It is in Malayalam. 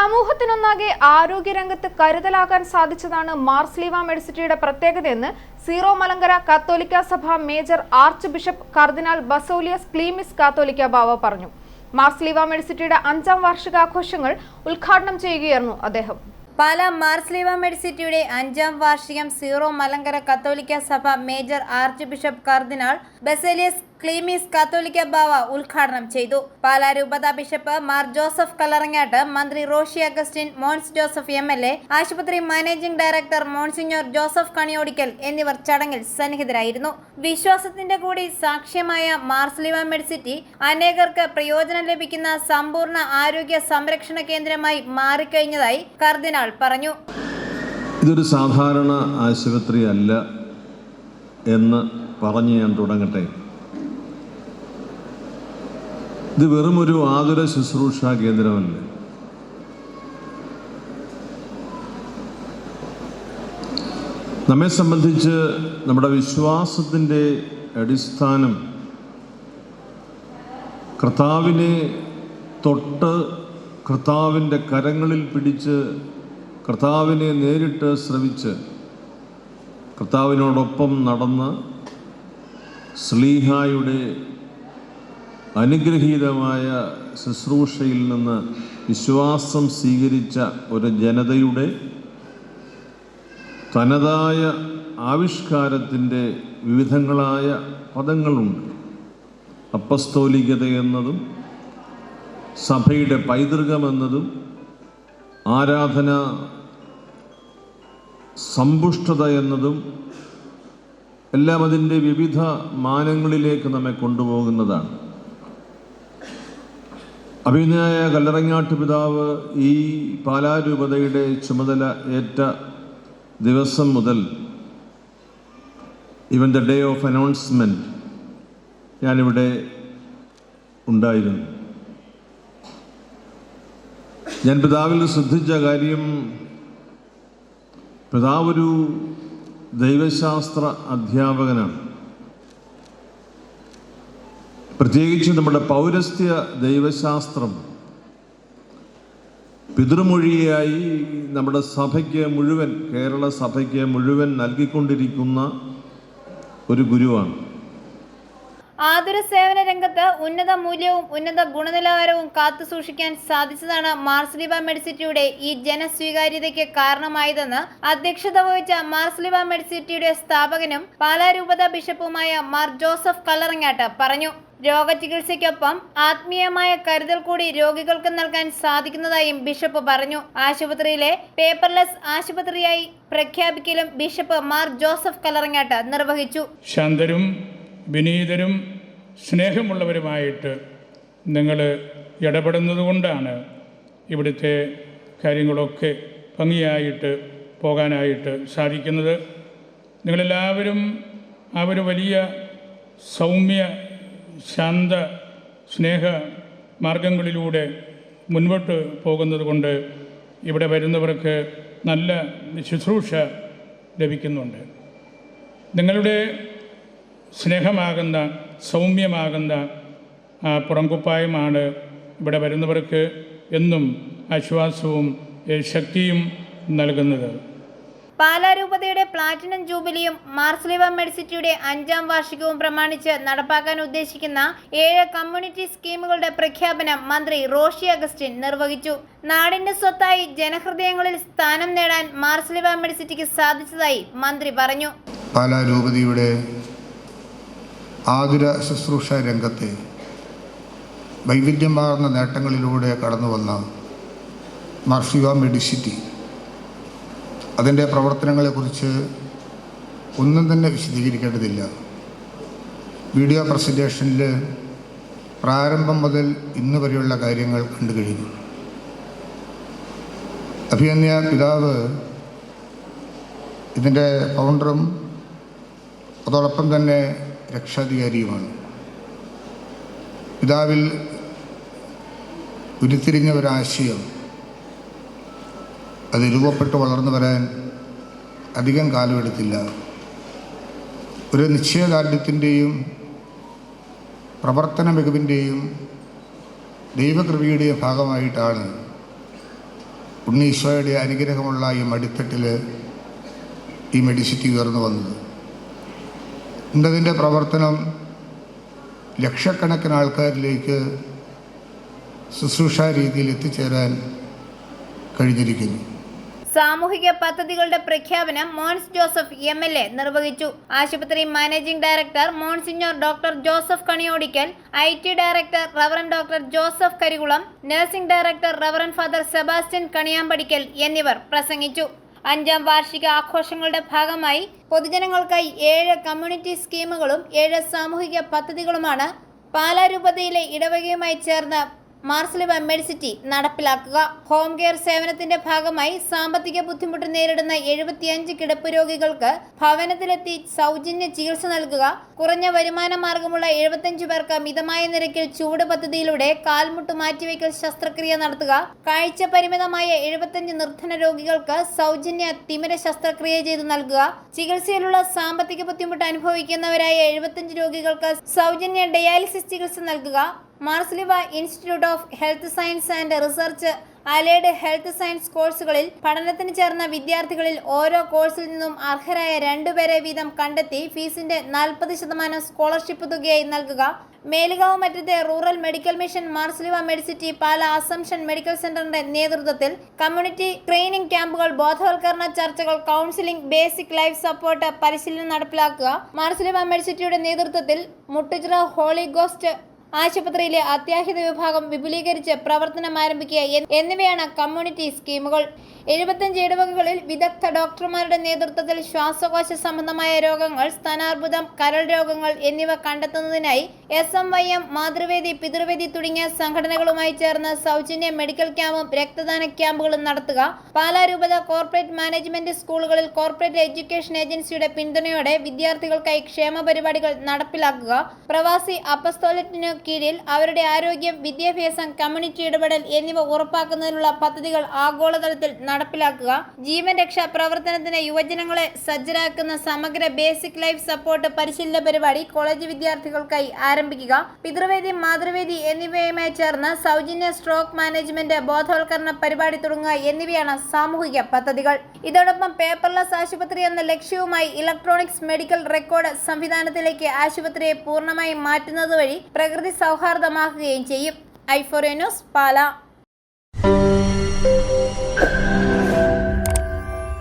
സമൂഹത്തിനൊന്നാകെ ആരോഗ്യരംഗത്ത് കരുതലാകാൻ സാധിച്ചതാണ് മാർസ്ലീവ മെഡിസിറ്റിയുടെ പ്രത്യേകതയെന്ന് സീറോ മലങ്കര കത്തോലിക്ക സഭ മേജർ ആർച്ച് ബിഷപ്പ് കർദിനാൾ ബസോലിയസ് ക്ലീമിസ് കാത്തോലിക്ക ബാവ പറഞ്ഞു. മാർസ്ലീവ മെഡിസിറ്റിയുടെ അഞ്ചാം വാർഷികാഘോഷങ്ങൾ ഉദ്ഘാടനം ചെയ്യുകയായിരുന്നു അദ്ദേഹം. പാല മാർസ്ലീവ മെഡിസിറ്റിയുടെ അഞ്ചാം വാർഷികം സീറോ മലങ്കര കത്തോലിക്ക സഭ മേജർ ആർച്ച് ബിഷപ്പ് കർദിനാൾ ബസേലിയസ് ക്ലീമീസ് കാത്തോലിക്ക ബാവ ഉദ്ഘാടനം ചെയ്തു. പാലാ രൂപത ബിഷപ്പ് മാർ ജോസഫ് കല്ലറങ്ങാട്ട് മന്ത്രി Roshy Augustine Mons Joseph M L A ആശുപത്രി managing director monsignor Joseph Kaniyodickal എന്നിവർ ചടങ്ങിൽ സന്നിഹിതരായിരുന്നു. വിശ്വാസത്തിന്റെ കൂടി സാക്ഷ്യമായ മാർസ്ലിവ മെഡിസിറ്റി അനേകർക്ക് പ്രയോജനം ലഭിക്കുന്ന സമ്പൂർണ ആരോഗ്യ സംരക്ഷണ കേന്ദ്രമായി മാറിക്കഴിഞ്ഞതായി കർദിനാൾ പറഞ്ഞു. ഇതൊരു സാധാരണ ആശുപത്രി അല്ല എന്ന് പറഞ്ഞ് ഞാൻ തുടങ്ങട്ടെ. ഇത് വെറും ഒരു ആതുര ശുശ്രൂഷ കേന്ദ്രമല്ല. നമ്മെ സംബന്ധിച്ച് നമ്മുടെ വിശ്വാസത്തിന്റെ അടിസ്ഥാനം കർത്താവിനെ തൊട്ട് കർത്താവിന്റെ കരങ്ങളിൽ പിടിച്ച് കർത്താവിനെ നേരിട്ട് ശ്രവിച്ച് കർത്താവിനോടൊപ്പം നടന്ന് സ്ലീഹായുടെ അനുഗ്രഹീതമായ ശുശ്രൂഷയിൽ നിന്ന് വിശ്വാസം സ്വീകരിച്ച ഒരു ജനതയുടെ തനതായ ആവിഷ്കാരത്തിന്റെ വിവിധങ്ങളായ പദങ്ങളുണ്ട്. അപ്പസ്തോലികത എന്നതും സഭയുടെ പൈതൃകമെന്നതും ആരാധന സമ്പുഷ്ടത എന്നതും എല്ലാം അതിന്റെ വിവിധ മാനങ്ങളിലേക്ക് നമ്മെ കൊണ്ടുപോകുന്നതാണ്. അഭിനയായ കല്ലറങ്ങാട്ട് പിതാവ് ഈ പാലാരൂപതയുടെ ചുമതല ഏറ്റ ദിവസം മുതൽ ഇവൻ ദ ഡേ ഓഫ് അനൗൺസ്മെന്റ് ഞാനിവിടെ ഉണ്ടായിരുന്നു. ഞാൻ പിതാവിൽ ശ്രദ്ധിച്ച കാര്യം പിതാവ് ഒരു ദൈവശാസ്ത്ര അധ്യാപകനാണ്. പ്രത്യേകിച്ച് നമ്മുടെ പൗരസ്ത്യ ദൈവശാസ്ത്രം. പിതൃമൊഴിയായി നമ്മുടെ സഭയ്ക്ക് മുഴുവൻ കേരള സഭയ്ക്ക് മുഴുവൻ നൽകിക്കൊണ്ടിരിക്കുന്ന ഒരു ഗുരുവാണ്. ആതുര സേവന രംഗത്ത് ഉന്നത മൂല്യവും ഉന്നത ഗുണനിലവാരവും കാത്തു സൂക്ഷിക്കാൻ സാധിച്ചതാണ് മാർസ്ലിബ മെഡിസിറ്റിയുടെ ഈ ജനസ്വീകാര്യതയ്ക്ക് കാരണമായതെന്ന് അധ്യക്ഷത വഹിച്ച മാർസ്ലിബ മെഡിസിറ്റിയുടെ സ്ഥാപകനും പാലാരൂപത ബിഷപ്പുമായ മാർ ജോസഫ് കല്ലറങ്ങാട്ട് പറഞ്ഞു. രോഗചികിത്സയ്ക്കൊപ്പം ആത്മീയമായ കരുതൽ കൂടി രോഗികൾക്ക് നൽകാൻ സാധിക്കുന്നതായും ബിഷപ്പ് പറഞ്ഞു. ആശുപത്രിയിലെ പേപ്പർലെസ് ആശുപത്രിയായി പ്രഖ്യാപിക്കലും ബിഷപ്പ് മാർ ജോസഫ് കലറങ്ങാട്ട് നിർവഹിച്ചു. ശാന്തരും വിനീതരും സ്നേഹമുള്ളവരുമായിട്ട് നിങ്ങൾ ഇടപെടുന്നത് കൊണ്ടാണ് ഇവിടുത്തെ കാര്യങ്ങളൊക്കെ ഭംഗിയായിട്ട് പോകാനായിട്ട് സാധിക്കുന്നത്. നിങ്ങളെല്ലാവരും ആ ഒരു വലിയ സൗമ്യ ശാന്ത സ്നേഹ മാർഗങ്ങളിലൂടെ മുൻപോട്ട് പോകുന്നത് കൊണ്ട് ഇവിടെ വരുന്നവർക്ക് നല്ല ശുശ്രൂഷ ലഭിക്കുന്നുണ്ട്. നിങ്ങളുടെ സ്നേഹമാകുന്ന സൗമ്യമാകുന്ന പുറംകുപ്പായമാണ് ഇവിടെ വരുന്നവർക്ക് എന്നും ആശ്വാസവും ശക്തിയും നൽകുന്നത്. പാലാരൂപതയുടെ പ്ലാറ്റിനം ജൂബിലിയും മാർസ്ലിവ മെഡിസിറ്റിയുടെ അഞ്ചാം വാർഷികവും പ്രമാണിച്ച് നടപ്പാക്കാൻ ഉദ്ദേശിക്കുന്ന ഏഴ് കമ്മ്യൂണിറ്റി സ്കീമുകളുടെ പ്രഖ്യാപനം മന്ത്രി റോഷി അഗസ്റ്റിൻ നിർവഹിച്ചു. നാടിന്റെ സ്വത്തായി ജനഹൃദയങ്ങളിൽ സ്ഥാനം നേടാൻ മാർസ്ലിവ മെഡിസിറ്റിക്ക് സാധിച്ചതായി മന്ത്രി പറഞ്ഞു. പാലാ രൂപതയുടെ ആതുര ശുശ്രൂഷ രംഗത്തെ വൈവിധ്യമാർന്ന നേട്ടങ്ങളിലൂടെ കടന്നു വന്ന മാർഷിവ മെഡിസിറ്റി അതിന്റെ പ്രവർത്തനങ്ങളെക്കുറിച്ച് ഒന്നും തന്നെ വിശദീകരിക്കേണ്ടതില്ല. വീഡിയോ പ്രസന്റേഷനിൽ പ്രാരംഭം മുതൽ ഇന്ന് വരെയുള്ള കാര്യങ്ങൾ കണ്ടു കഴിഞ്ഞു. അഭിയന്യ പിതാവ് ഇതിന്റെ ഫൗണ്ടറും അതോടൊപ്പം തന്നെ രക്ഷാധികാരിയുമാണ്. പിതാവിൽ ഉരുത്തിരിഞ്ഞ ഒരാശയം അത് രൂപപ്പെട്ട് വളർന്നു വരാൻ അധികം കാലമെടുത്തില്ല ഒരു നിശ്ചയദാർഢ്യത്തിന്റെയും പ്രവർത്തന മികവിന്റെയും ദൈവകൃപയുടെയും ഭാഗമായിട്ടാണ് ഉണ്ണീശോയുടെ അനുഗ്രഹമുള്ള ഈ മടിത്തട്ടിൽ ഈ മെഡിസിറ്റി ഉയർന്നു വന്നത്. ഇന്നതിന്റെ പ്രവർത്തനം ലക്ഷക്കണക്കിന് ആൾക്കാരിലേക്ക് ശുശ്രൂഷ രീതിയിൽ എത്തിച്ചേരാൻ കഴിഞ്ഞിരിക്കുന്നു. സാമൂഹിക പദ്ധതികളുടെ പ്രഖ്യാപനം Mons Joseph M L A നിർവഹിച്ചു. ആശുപത്രി managing director monsignor doctor Joseph Kaniyodickal I T director reverend doctor Joseph Karikulam nursing director reverend father Sebastian Kaniyampadickal എന്നിവർ പ്രസംഗിച്ചു. അഞ്ചാം വാർഷിക ആഘോഷങ്ങളുടെ ഭാഗമായി പൊതുജനങ്ങൾക്കായി ഏഴ് കമ്മ്യൂണിറ്റി സ്കീമുകളും ഏഴ് സാമൂഹിക പദ്ധതികളുമാണ് പാലാരൂപതയിലെ ഇടവകയുമായി ചേർന്ന് മാർസ്ലിവ മെഡിസിറ്റി നടപ്പിലാക്കുക. ഹോം കെയർ സേവനത്തിന്റെ ഭാഗമായി സാമ്പത്തിക ബുദ്ധിമുട്ട് നേരിടുന്ന എഴുപത്തിയഞ്ച് കിടപ്പ് രോഗികൾക്ക് ഭവനത്തിലെത്തി സൗജന്യ ചികിത്സ നൽകുക. കുറഞ്ഞ വരുമാന മാർഗമുള്ള എഴുപത്തിയഞ്ച് പേർക്ക് മിതമായ നിരക്കിൽ ചൂട് പദ്ധതിയിലൂടെ കാൽമുട്ട് മാറ്റിവെക്കൽ ശസ്ത്രക്രിയ നടത്തുക. കാഴ്ച പരിമിതമായ എഴുപത്തിയഞ്ച് നിർധന രോഗികൾക്ക് സൗജന്യ തിമിര ശസ്ത്രക്രിയ ചെയ്തു നൽകുക. ചികിത്സയിലുള്ള സാമ്പത്തിക ബുദ്ധിമുട്ട് അനുഭവിക്കുന്നവരായ എഴുപത്തിയഞ്ച് രോഗികൾക്ക് സൗജന്യ ഡയാലിസിസ് ചികിത്സ നൽകുക. Marsleeva institute of health science and research allied health science കോഴ്സുകളിൽ പഠനത്തിന് ചേർന്ന വിദ്യാർത്ഥികളിൽ ഓരോ കോഴ്സിൽ നിന്നും അർഹരായ രണ്ടുപേരെ വീതം കണ്ടെത്തി ഫീസിന്റെ നാൽപ്പത് ശതമാനം സ്കോളർഷിപ്പ് തുകയായി നൽകുക. Melukavu മറ്റത്തെ rural medical mission Marsleeva medicity Pala Assumption medical സെന്ററിന്റെ നേതൃത്വത്തിൽ കമ്മ്യൂണിറ്റി ട്രെയിനിംഗ് ക്യാമ്പുകൾ ബോധവൽക്കരണ ചർച്ചകൾ കൗൺസിലിംഗ് ബേസിക് ലൈഫ് സപ്പോർട്ട് പരിശീലനം നടപ്പിലാക്കുക. മാർസ്ലിവ മെഡിസിറ്റിയുടെ നേതൃത്വത്തിൽ മുട്ടുചിറ ഹോളി ഗോസ്റ്റ് ആശുപത്രിയിലെ അത്യാഹിത വിഭാഗം വിപുലീകരിച്ച് പ്രവർത്തനം ആരംഭിക്കുക എന്നിവയാണ് കമ്മ്യൂണിറ്റി സ്കീമുകൾ. എഴുപത്തഞ്ച് ഇടവകകളിൽ വിദഗ്ധ ഡോക്ടർമാരുടെ നേതൃത്വത്തിൽ ശ്വാസകോശ സംബന്ധമായ രോഗങ്ങൾ സ്ഥാനാർബുദം കരൾ രോഗങ്ങൾ എന്നിവ കണ്ടെത്തുന്നതിനായി S M Y M Mathruvedi പിതൃവേദി തുടങ്ങിയ സംഘടനകളുമായി ചേർന്ന് സൗജന്യ മെഡിക്കൽ ക്യാമ്പും രക്തദാന ക്യാമ്പുകളും നടത്തുക. പാലാരൂപത കോർപ്പറേറ്റ് മാനേജ്മെന്റ് സ്കൂളുകളിൽ കോർപ്പറേറ്റ് എഡ്യൂക്കേഷൻ ഏജൻസിയുടെ പിന്തുണയോടെ വിദ്യാർത്ഥികൾക്കായി ക്ഷേമ പരിപാടികൾ നടപ്പിലാക്കുക. പ്രവാസി അപ്പസ്തോലറ്റിനു കീഴിൽ അവരുടെ ആരോഗ്യം വിദ്യാഭ്യാസം കമ്മ്യൂണിറ്റി ഇടപെടൽ എന്നിവ ഉറപ്പാക്കുന്നതിനുള്ള പദ്ധതികൾ ആഗോളതലത്തിൽ നടപ്പിലാക്കുക. ജീവൻ രക്ഷാ പ്രവർത്തനത്തിന് യുവജനങ്ങളെ സജ്ജരാക്കുന്ന സമഗ്ര ബേസിക് ലൈഫ് സപ്പോർട്ട് പരിശീലന പരിപാടി കോളേജ് വിദ്യാർത്ഥികൾക്കായി ആരംഭിക്കുക. പിതൃവേദി മാതൃവേദി എന്നിവയുമായി ചേർന്ന് സൗജന്യ സ്ട്രോക്ക് മാനേജ്മെന്റ് ബോധവൽക്കരണ പരിപാടി തുടങ്ങുക എന്നിവയാണ് സാമൂഹിക പദ്ധതികൾ. ഇതോടൊപ്പം പേപ്പർലെസ് ആശുപത്രി എന്ന ലക്ഷ്യവുമായി ഇലക്ട്രോണിക്സ് മെഡിക്കൽ റെക്കോർഡ് സംവിധാനത്തിലേക്ക് ആശുപത്രിയെ പൂർണമായും മാറ്റുന്നത് വഴി പ്രകൃതി സൗഹാർദ്ദമാക്കുകയും ചെയ്യും. ഐഫോറിയ പാല.